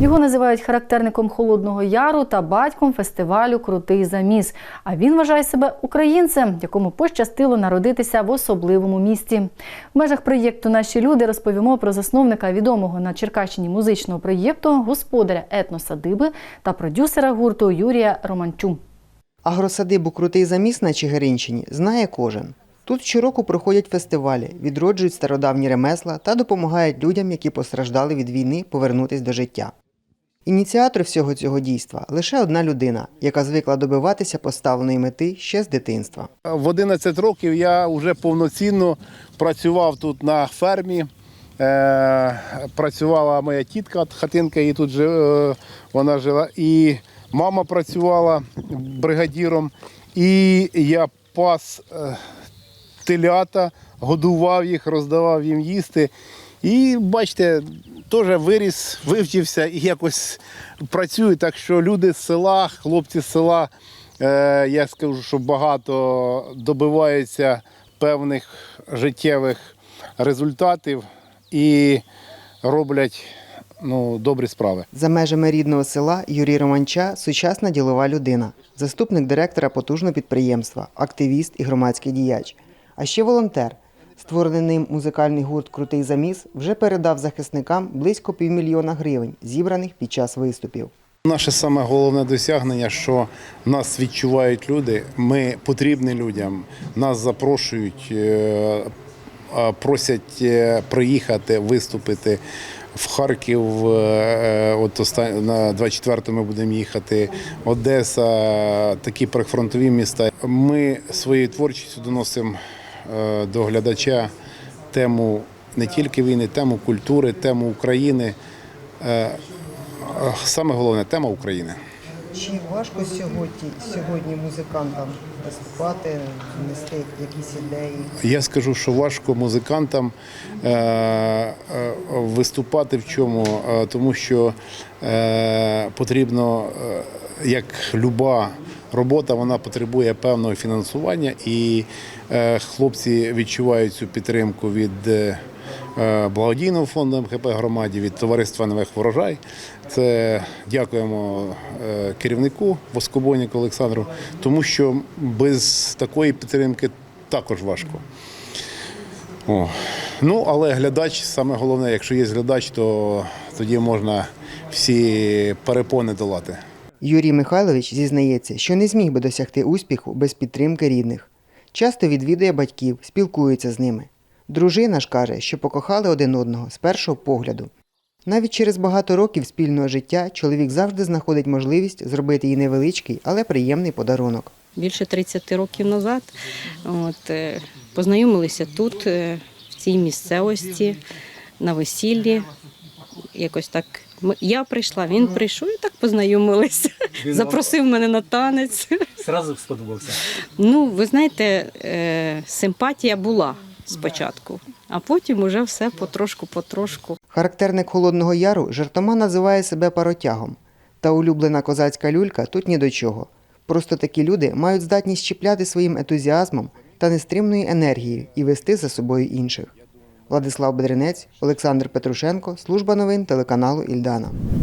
Його називають характерником Холодного Яру та батьком фестивалю Крутий заміс. А він вважає себе українцем, якому пощастило народитися в особливому місті. В межах проєкту Наші люди розповімо про засновника відомого на Черкащині музичного проєкту, господаря етносадиби та продюсера гурту Юрія Романчу. Агросадибу Крутий заміс на Чигиринщині знає кожен. Тут щороку проходять фестивалі, відроджують стародавні ремесла та допомагають людям, які постраждали від війни, повернутись до життя. Ініціатор всього цього дійства лише одна людина, яка звикла добиватися поставленої мети ще з дитинства. В 11 років я вже повноцінно працював тут на фермі. Е, працювала моя тітка, хатинка її тут е, вона жила. І мама працювала бригадіром. І я пас е, телята, годував їх, роздавав їм їсти. І бачите, теж виріс, вивчився і якось працюю. Так що люди з села, хлопці з села, е, я скажу, що багато добиваються певних життєвих результатів і роблять ну, добрі справи. За межами рідного села Юрій Романча сучасна ділова людина, заступник директора потужного підприємства, активіст і громадський діяч. А ще волонтер. Створений ним музикальний гурт Крутий заміс вже передав захисникам близько півмільйона гривень, зібраних під час виступів. Наше саме головне досягнення, що нас відчувають люди, ми потрібні людям, нас запрошують, е, просять е, приїхати, виступити. В Харків, е, от оста- на 24 ми будемо їхати, Одеса, такі прифронтові міста. Ми своєю творчістю доносимо до глядача тему не тільки війни, тему культури, тему України. Е, Саме головне тема України. Чи важко сьогодні, сьогодні музикантам виступати, нести якісь ідеї? Я скажу, що важко музикантам е, е, виступати в чому, Е, тому що е, потрібно, е, як люба робота, вона потребує певного фінансування, і е, хлопці відчувають цю підтримку від. е, Благодійного фонду МХП громаді від товариства Нових Ворожай. Це дякуємо е, керівнику Воскобойнику Олександру, тому що без такої підтримки також важко. О. Ну, але глядач, саме головне, якщо є глядач, то тоді можна всі перепони долати. Юрій Михайлович зізнається, що не зміг би досягти успіху без підтримки рідних. Часто відвідує батьків, спілкується з ними. Дружина ж каже, що покохали один одного з першого погляду. Навіть через багато років спільного життя чоловік завжди знаходить можливість зробити їй невеличкий, але приємний подарунок. більше 30 років назад. От, е, познайомилися тут, е, в цій місцевості, на весіллі. Якось так. Ми- Я прийшла, він прийшов і так познайомилися. Запросив мене на танець. Зразу сподобався. Ну, ви знаєте, е, симпатія була спочатку, а потім уже все потрошку-потрошку. Характерник Холодного Яру жартома називає себе паротягом. Та улюблена козацька люлька тут ні до чого. Просто такі люди мають здатність чіпляти своїм ентузіазмом та нестримною енергією і вести за собою інших. Владислав Бедренець, Олександр Петрушенко, служба новин телеканалу Ільдана.